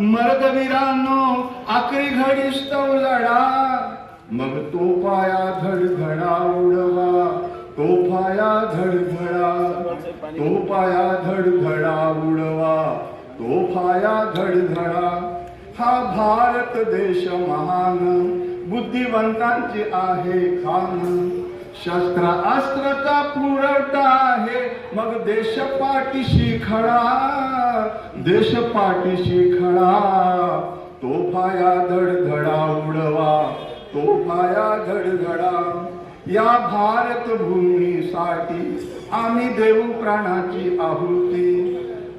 मर्दवीरांनो आकरी घडीस तो लढा. मग तो पाया धडधडा उडवा तो पाया धडधडा तो पाया धडधडा उडवा तो पाया धडधडा. हा भारत देश महान बुद्धिवंतांची आहे खान. शस्त्र अस्त्राचा पुरवठा आहे. मग देश पाठीशी खडा देश पाठीशी खडा. तो पाया धडधडा उडवा तो पाया धडधडा. या भारत भूमीसाठी आम्ही देऊ प्राणाची आहुती.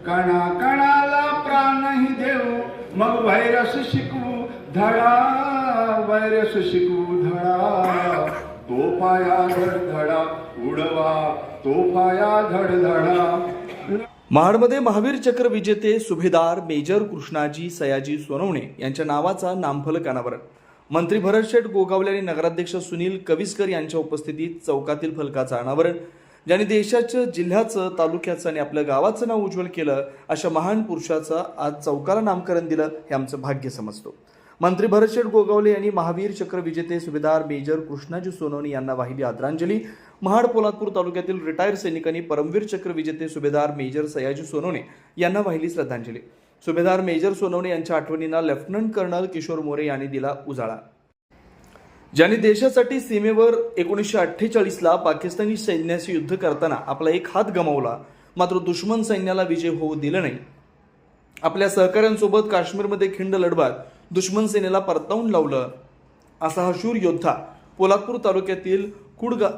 कणा कणाला प्राणही देऊ. मग व्हायरस शिकवू धडा व्हायरस शिकवू धडा. तोफाया धडधडा उडवा. तोफाया धडधडा. महाडमध्ये महावीर चक्र विजेते सुभेदार मेजर कृष्णाजी सयाजी सोनवणे यांच्या नावाचा नामफलक अनावरण. मंत्री भरत शेठ गोगावले आणि नगराध्यक्ष सुनील कविस्कर यांच्या उपस्थितीत चौकातील फलकाचं अनावरण. ज्यांनी देशाचं जिल्ह्याचं तालुक्याचं आणि आपल्या गावाचं नाव उज्ज्वल केलं अशा महान पुरुषाचं आज चौकाला नामकरण दिलं हे आमचं भाग्य समजतो. मंत्री भरत शेठ गोगावले यांनी महावीर चक्र विजेते सुभेदार मेजर कृष्णाजी सोनवणी यांना वाहिली आदरांजली. महाड पोलादपूर तालुक्यातील रिटायर सैनिकांनी परमवीर चक्र विजेते सुभेदार मेजर सयाजी सोनवणे यांना वाहिली श्रद्धांजली. सुभेदार मेजर सोनवणे यांच्या आठवणींना लेफ्टनंट कर्नल किशोर मोरे यांनी दिला उजाळा. ज्यांनी देशासाठी सीमेवर एकोणीसशे अठ्ठेचाळीसला पाकिस्तानी सैन्याशी युद्ध करताना आपला एक हात गमावला मात्र दुश्मन सैन्याला विजय होऊ दिला नाही. आपल्या सहकाऱ्यांसोबत काश्मीरमध्ये खिंड लढवात दुश्मन सेनेला परतावून लावलं. असा हा शूर योद्धा पोलादपूर तालुक्यातील कुडगा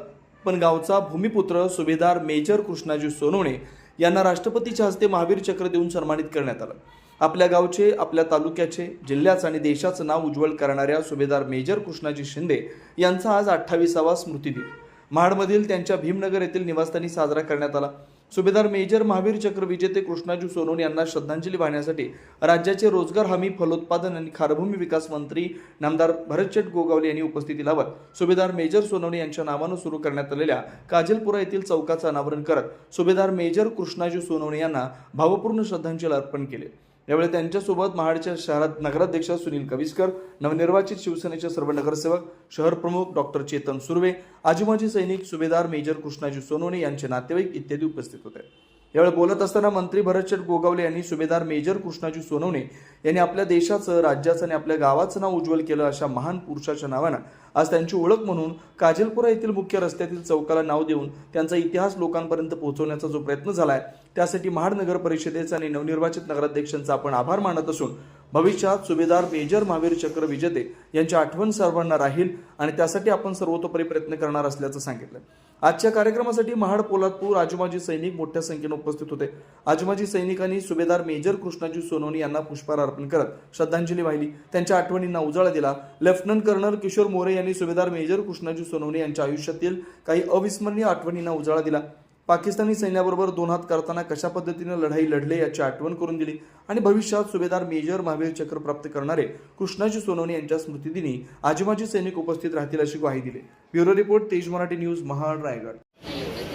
पनगावचा भूमिपुत्र सुभेदार मेजर कृष्णाजी सोनवणे यांना राष्ट्रपतीच्या हस्ते महावीर चक्र देऊन सन्मानित करण्यात आलं. आपल्या गावचे आपल्या तालुक्याचे जिल्ह्याचं आणि देशाचं नाव उज्ज्वल करणाऱ्या सुभेदार मेजर कृष्णाजी शिंदे यांचा आज अठ्ठावीसावा स्मृतिदिन. महाडमधील त्यांच्या भीमनगर येथील निवासस्थानी साजरा करण्यात आला. सुभेदार मेजर महावीर चक्र विजेते कृष्णाजी सोनवणे यांना श्रद्धांजली वाहण्यासाठी राज्याचे रोजगार हमी फलोत्पादन आणि खारभूमी विकास मंत्री नामदार भरतचट गोगावले यांनी उपस्थिती लावत सुभेदार मेजर सोनवणे यांच्या नावानं सुरू करण्यात आलेल्या काजलपुरा येथील चौकाचं अनावरण करत सुभेदार मेजर कृष्णाजी सोनवणे यांना भावपूर्ण श्रद्धांजली अर्पण केले. यावेळी त्यांच्यासोबत महाडच्या शहरात नगराध्यक्ष सुनील कविस्कर नवनिर्वाचित शिवसेनेचे सर्व नगरसेवक शहर प्रमुख डॉक्टर चेतन सुर्वे आजीमाजी सैनिक सुभेदार मेजर कृष्णाजी सोनवणे यांचे नातेवाईक इत्यादी उपस्थित होते. यावेळी बोलत असताना मंत्री भरतशेठ गोगावले यांनी सुभेदार मेजर कृष्णाजी सोनवणे यांनी आपल्या देशाचं राज्याचं आणि आपल्या गावाचं नाव उज्ज्वल केलं अशा महान पुरुषाच्या नावानं. आज त्यांची ओळख म्हणून काजलपुरा येथील मुख्य रस्त्यातील चौकाला नाव देऊन त्यांचा इतिहास लोकांपर्यंत पोहोचवण्याचा जो प्रयत्न झालाय त्यासाठी महाड नगर परिषदेचा आणि नवनिर्वाचित नगराध्यक्षांचा आपण आभार मानत असून भविष्यात सुभेदार मेजर महावीर चक्र विजेते यांची आठवण सर्वांना राहील आणि त्यासाठी आपण सर्वतोपरी प्रयत्न करणार असल्याचं सांगितलं. आजच्या कार्यक्रमासाठी महाड पोलादपूर आजूमाजी सैनिक मोठ्या संख्येने उपस्थित होते. आजूमाजी सैनिकांनी सुभेदार मेजर कृष्णाजी सोनवणी यांना पुष्पहार अर्पण करत श्रद्धांजली वाहिली. त्यांच्या आठवणींना उजाळा दिला. लेफ्टनंट कर्नल किशोर मोरे यांनी सुभेदार मेजर कृष्णाजी सोनवणे यांच्या आयुष्यातील काही अविस्मरणीय आठवणींना उजाळा दिला. पाकिस्तानी सैन्याबरोबर दोन हात करताना कशा पद्धतीने लढाई लढले याची आठवण करून दिली आणि भविष्यात सुभेदार मेजर महावीर चक्र प्राप्त करणारे कृष्णाजी सोनवणे यांच्या स्मृतिदिनी आजीमाजी सैनिक उपस्थित राहतील अशी ग्वाही दिली. Bureau report Tej Marathi news Mahad Raigad.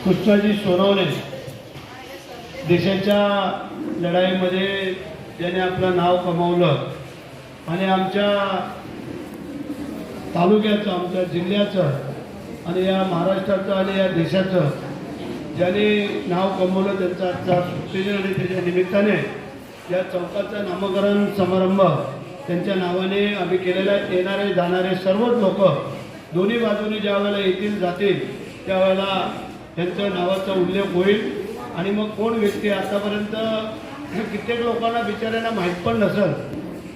Krishnaji Sonawane देशाच्या लढाईमध्ये ज्याने आपलं नाव कमावलं आणि आमच्या तालुक्याचं आमच्या जिल्ह्याचं आणि या महाराष्ट्राचं आणि या देशाचं ज्याने नाव कमवलं त्यांचा आजचा सुट्टीदिन आणि त्याच्या निमित्ताने या चौकाचं नामकरण समारंभ त्यांच्या नावाने आम्ही केलेला येणारे जाणारे सर्वच लोक दोन्ही बाजूने ज्या वेळेला येतील जातील त्यावेळेला त्यांच्या नावाचा उल्लेख होईल. आणि मग कोण व्यक्ती आतापर्यंत म्हणजे कित्येक लोकांना बिचाऱ्यांना माहीत पण नसेल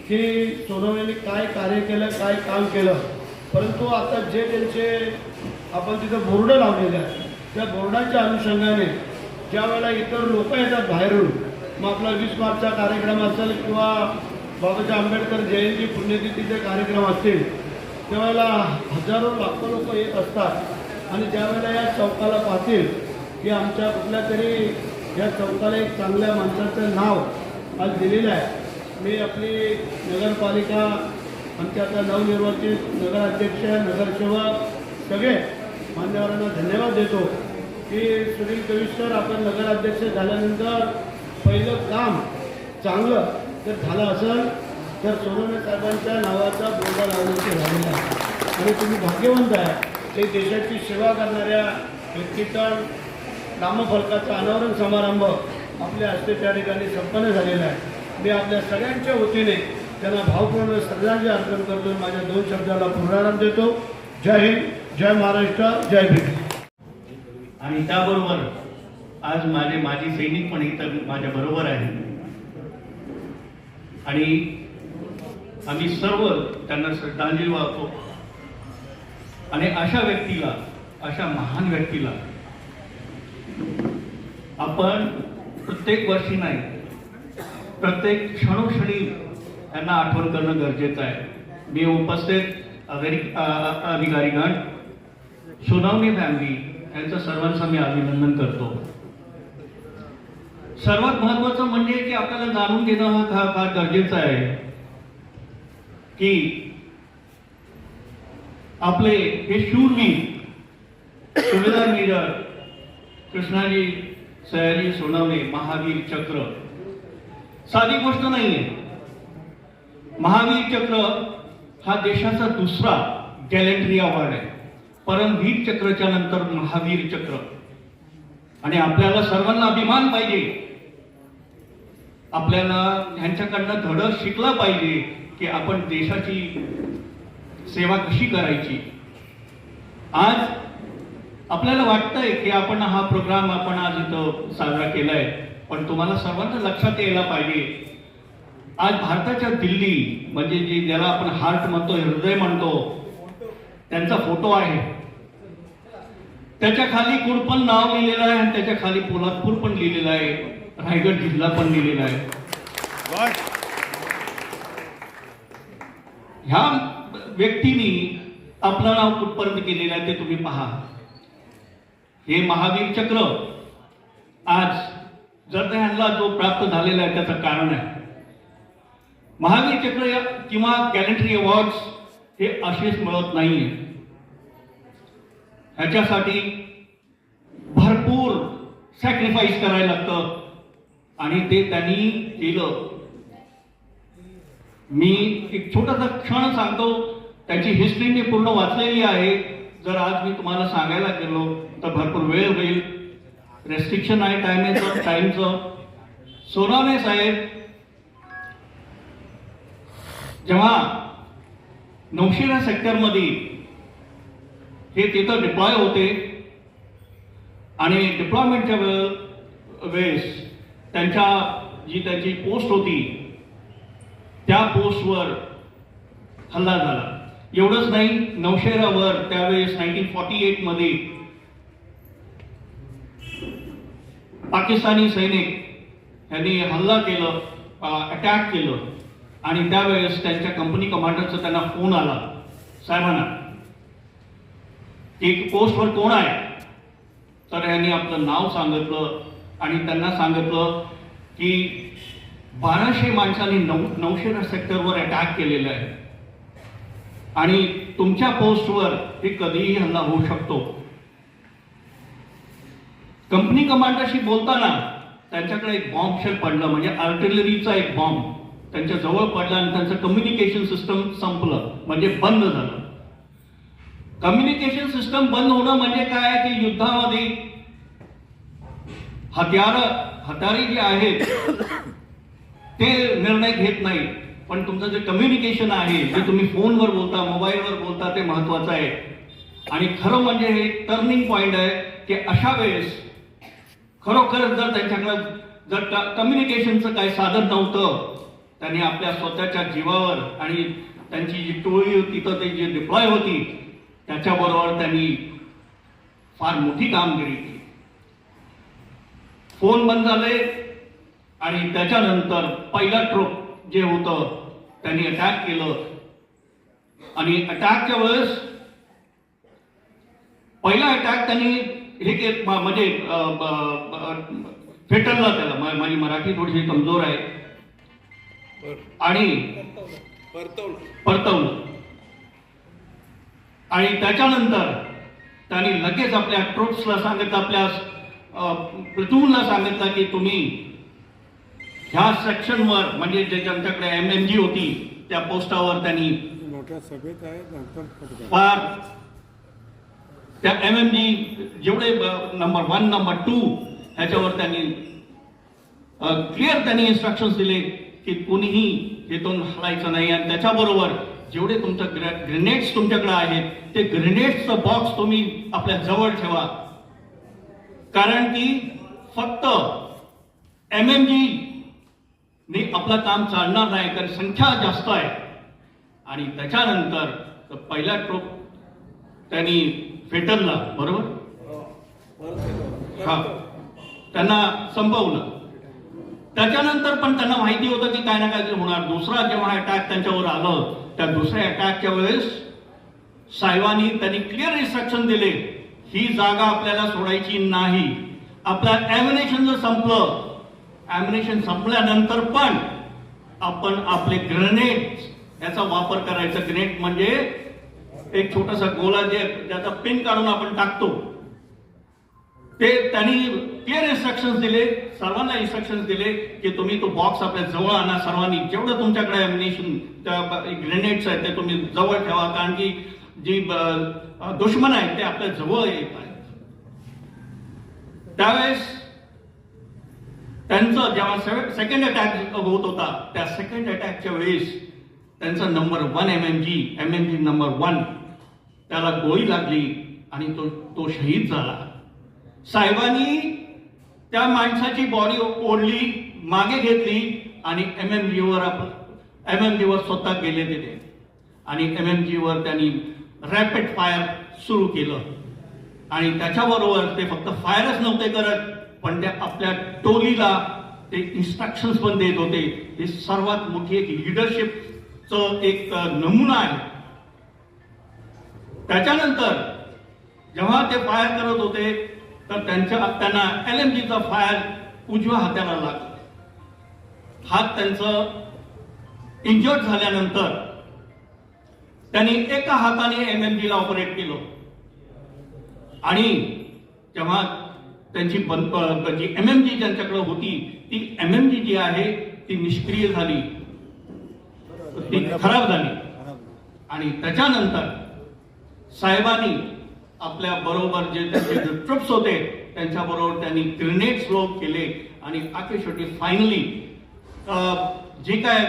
की सोनवणेने काय कार्य केलं काय काम केलं. परंतु आता जे त्यांचे आपण तिथं बोर्ड लावलेले आहेत त्या बोर्डाच्या अनुषंगाने ज्या वेळेला इतर लोक येतात बाहेरून मग आपला वीस मार्चचा कार्यक्रम असेल किंवा बाबासाहेब आंबेडकर जयंती पुण्यतिथीचे कार्यक्रम असतील त्यावेळेला हजारो लाखो लोक येत असतात. आणि ज्यावेळेला या चौकाला पाहतील की आमच्या कुठल्या तरी या चौकाला एक चांगल्या माणसाचं नाव आज दिलेलं आहे. मी आपली नगरपालिका आमच्या आता नवनिर्वाचित नगराध्यक्ष नगरसेवक सगळे मान्यवरांना धन्यवाद देतो की सुनील कविश्वर आपण नगराध्यक्ष झाल्यानंतर पहिलं काम चांगलं जर झालं असेल तर सोनवणे साहेबांच्या नावाचा बोर्डा लावण्याचे झालेला आहे. आणि तुम्ही भाग्यवंत आहे ते देशाची सेवा करणाऱ्या व्यक्तीचा नामफलकाचा अनावरण समारंभ आपल्या हस्ते त्या ठिकाणी संपन्न झालेला आहे. मी आपल्या सगळ्यांच्या वतीने त्यांना भावपूर्ण श्रद्धांजली अर्पण करतो माझ्या दोन शब्दाला पूर्णाराम देतो. जय हिंद. जय महाराष्ट्र जय भीम आणि त्याबरोबर आज माझे माजी सैनिक पण इथं माझ्या बरोबर आहे आणि आम्ही सर्व त्यांना श्रद्धांजली वाहतो. आणि अशा व्यक्तीला अशा महान व्यक्तीला आपण प्रत्येक वर्षी नाही प्रत्येक क्षणोक्षणी त्यांना आठवण करणं गरजेचं आहे. मी उपस्थित अधिकारीगण सुनावणी फॅमिली यांचं सर्वांचं मी अभिनंदन करतो. सर्वात महत्वाचं म्हणजे की आपल्याला जाणून घेणं हा फार फार गरजेचं आहे की आपले हे शूरवीर सुभेदार मेजर कृष्णाजी सयाजी सोनावणे महावीर चक्र. साधी गोष्ट नाहीये. महावीर चक्र हा देशाचा दुसरा गॅलेंट्री अवॉर्ड आहे. परमवीर चक्रच्या नंतर महावीर चक्र. आणि आपल्याला सर्वांना अभिमान पाहिजे. आपल्याला ह्यांच्याकडनं धडं शिकलं पाहिजे की आपण देशाची सेवा कशी करायची. आज आपल्याला वाटतंय की आपण हा प्रोग्राम आपण आज इथं साजरा केलाय पण तुम्हाला सर्वांना लक्षात यायला पाहिजे. आज भारताच्या दिल्ली म्हणजे जे ज्याला आपण हार्ट म्हणतो हृदय म्हणतो त्यांचा फोटो आहे. त्याच्याखाली कुडपण नाव लिहिलेलं आहे आणि त्याच्याखाली पोलादपूर पण लिहिलेलं आहे. रायगड जिल्हा पण लिहिलेला आहे. ह्या व्यक्तीनी आपलं नाव कुठपर्यंत केलेलं आहे ते तुम्ही पहा. हे महावीर चक्र आज जर त्यांना जो प्राप्त झालेला आहे त्याचं कारण आहे. महावीर चक्र या- किंवा कॅलेंडरी अवॉर्ड्स हे असेच मिळत नाहीये. ह्याच्यासाठी भरपूर सॅक्रिफाईस करायला लागतं. आणि ते त्यांनी केलं. मी एक छोटासा क्षण सांगतो. त्याची हिस्ट्री मी पूर्ण वाचलेली आहे. जर आज मी तुम्हाला सांगायला गेलो तर भरपूर वेळ होईल. रेस्ट्रिक्शन आहे टायमेचं टाईमचं सोनावणे साहेब जेव्हा नौशेरा सेक्टरमध्ये हे तिथं डिप्लॉय होते. आणि डिप्लॉयमेंटच्या वेळ वेळेस त्यांच्या जी त्यांची पोस्ट होती त्या पोस्टवर हल्ला झाला. एवढंच नाही नौशेरावर त्यावेळेस नाईन्टीन फॉर्टी एटमध्ये पाकिस्तानी सैनिक यांनी हल्ला केलं अटॅक केलं. आणि त्यावेळेस त्यांच्या कंपनी कमांडरचा त्यांना फोन आला. साहेबांना की पोस्टवर कोण आहे? तर यांनी आपलं नाव सांगितलं आणि त्यांना सांगितलं की बाराशे माणसांनी नऊ नऊशे सेक्टरवर अटॅक केलेलं आहे आणि तुमच्या पोस्टवर हे कधीही हल्ला होऊ शकतो. कंपनी कमांडरशी बोलताना त्यांच्याकडे एक बॉम्ब शेल पडलं म्हणजे आर्टिलरीचा एक बॉम्ब त्यांच्या जवळ पडला आणि त्यांचं कम्युनिकेशन सिस्टम संपलं म्हणजे बंद झालं. कम्युनिकेशन सिस्टम बंद होणं म्हणजे काय? की युद्धामध्ये हत्यार हत्यारी जे आहेत ते निर्णय घेत नाही. पण तुमचं जे कम्युनिकेशन आहे जे तुम्ही फोनवर बोलता मोबाईलवर बोलता ते महत्वाचं आहे. आणि खरं म्हणजे हे टर्निंग पॉइंट आहे की अशा वेळेस खरोखरच जर त्यांच्याकडं जर कम्युनिकेशनचं काही साधन नव्हतं त्यांनी आपल्या स्वतःच्या जीवावर आणि त्यांची जी टोळी होती तर ते जे डिप्लॉय होती त्याच्याबरोबर त्यांनी फार मोठी कामगिरी केली. फोन बंद झाले आणि त्याच्यानंतर पहिला ट्रोप जे होतं त्यांनी अटॅक केलं. आणि अटॅकच्या वेळेस पहिला अटॅक त्यांनी हे म्हणजे फेटरला त्याला माझी मराठी थोडीशी कमजोर आहे. आणि परतवलं. आणि त्याच्यानंतर त्यांनी लगेच आपल्या ट्रुप्सला सांगितलं आपल्या प्लटूनला सांगितलं की तुम्ही ह्या सेक्शनवर म्हणजे जे ज्यांच्याकडे एम एम जी होती त्या पोस्टावर त्यांनी. फार त्या एम एम जी जेवढे नंबर वन नंबर टू ह्याच्यावर त्यांनी क्लिअर त्यांनी इन्स्ट्रक्शन दिले की कोणीही हेतून हलायचं नाही आणि त्याच्याबरोबर जेवढे तुमचं ग्रेनेड्स तुमच्याकडे आहेत ते ग्रेनेड्सचं बॉक्स तुम्ही आपल्या जवळ ठेवा. कारण की फक्त एम एम जी ने आपलं काम चालणार नाही कारण संख्या जास्त आहे. आणि त्याच्यानंतर तर पहिला ट्रोप त्यांनी फेटरला बरोबर? हा. त्यांना संपवलं. त्याच्यानंतर पण त्यांना माहिती होतं की काय ना काय तरी होणार. दुसरा जेव्हा अटॅक त्यांच्यावर आलं त्या दुसऱ्या अटॅकच्या वेळेस साहेबांनी त्यांनी क्लिअर इन्स्ट्रक्शन दिले ही जागा आपल्याला सोडायची नाही. आपलं ॲमिनेशन जर संपलं ॲमिनेशन संपल्यानंतर पण आपण आपले ग्रेनेड याचा वापर करायचा. ग्रेनेड म्हणजे एक छोटासा गोला जे ज्याचा पिन काढून आपण टाकतो. ते त्यांनी क्लिअर इन्स्ट्रक्शन दिले सर्वांना इन्स्ट्रक्शन दिले की तुम्ही तो बॉक्स आपल्या जवळ आणा सर्वांनी. जेवढं तुमच्याकडे अम्युनेशन ग्रेनेड्स आहेत ते तुम्ही जवळ ठेवा. कारण की जी दुश्मन आहेत ते आपल्या जवळ येत आहेत. त्यावेळेस त्यांचं जेव्हा सेकंड अटॅक होत होता त्या सेकंड अटॅकच्या वेळेस त्यांचा number one M M G M M G number one त्याला गोळी लागली आणि तो तो शहीद झाला. साहेबांनी त्या माणसाची बॉडी ओढली मागे घेतली आणि एम एम जीवर आपण एम एम जीवर स्वतः गेले तिथे. आणि एम एम जीवर त्यांनी रॅपिड फायर सुरू केलं. आणि त्याच्याबरोबर ते फक्त फायरच नव्हते करत पण ते आपल्या टोलीला ते इन्स्ट्रक्शन्स पण देत होते. हे सर्वात मोठी एक लिडरशिपचं एक नमुना आहे. त्याच्यानंतर जेव्हा ते फायर करत होते तर त्यांच्या त्यांना एल एम जीचा फायर उजव्या हाताला लागला. हात त्यांचं इंजर्ड झाल्यानंतर त्यांनी एका हाताने एम एम जीला ऑपरेट केलं. आणि तेव्हा त्यांची जी एम एम जी ज्यांच्याकडे होती ती एम एम जी जी आहे ती निष्क्रिय झाली. ती खराब झाली. आणि त्याच्यानंतर साहेबांनी आपल्या बरोबर जे त्यांचे ट्रप्स होते त्यांच्या बरोबर त्यांनी ग्रेनेड स्लो केले आणि आखे शेवटी फायनली जे काय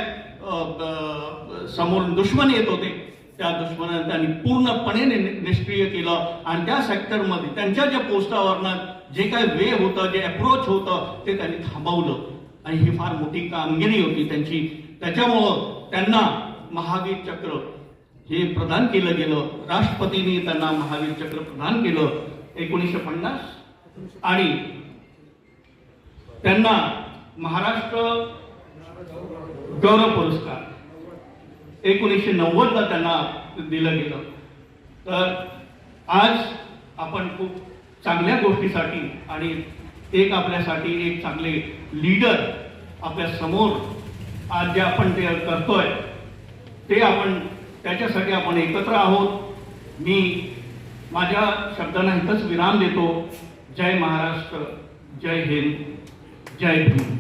समोरून समोर दुश्मन येत होते त्या दुश्मनाने त्यांनी पूर्णपणे निष्क्रिय केलं. आणि त्या सेक्टरमध्ये त्यांच्या ज्या पोस्टावरनं जे काय वे होतं जे अप्रोच होतं ते त्यांनी थांबवलं. आणि ही फार मोठी कामगिरी होती त्यांची. त्याच्यामुळं त्यांना महावीर चक्र हे प्रदान केलं गेलं. राष्ट्रपतींनी त्यांना महावीर चक्र प्रदान केलं. एकोणीसशे पन्नास. आणि त्यांना महाराष्ट्र गौरव पुरस्कार. एकोणीसशे नव्वदला त्यांना दिलं गेलं. तर आज आपण खूप चांगल्या गोष्टीसाठी आणि एक आपल्यासाठी एक चांगले लीडर आपल्यासमोर आज जे आपण ते करतोय ते आपण त्याच्यासाठी आपण एकत्र आहोत. मी माझ्या शब्दांना इथंच विराम देतो. जय महाराष्ट्र जय हिंद जय भीम.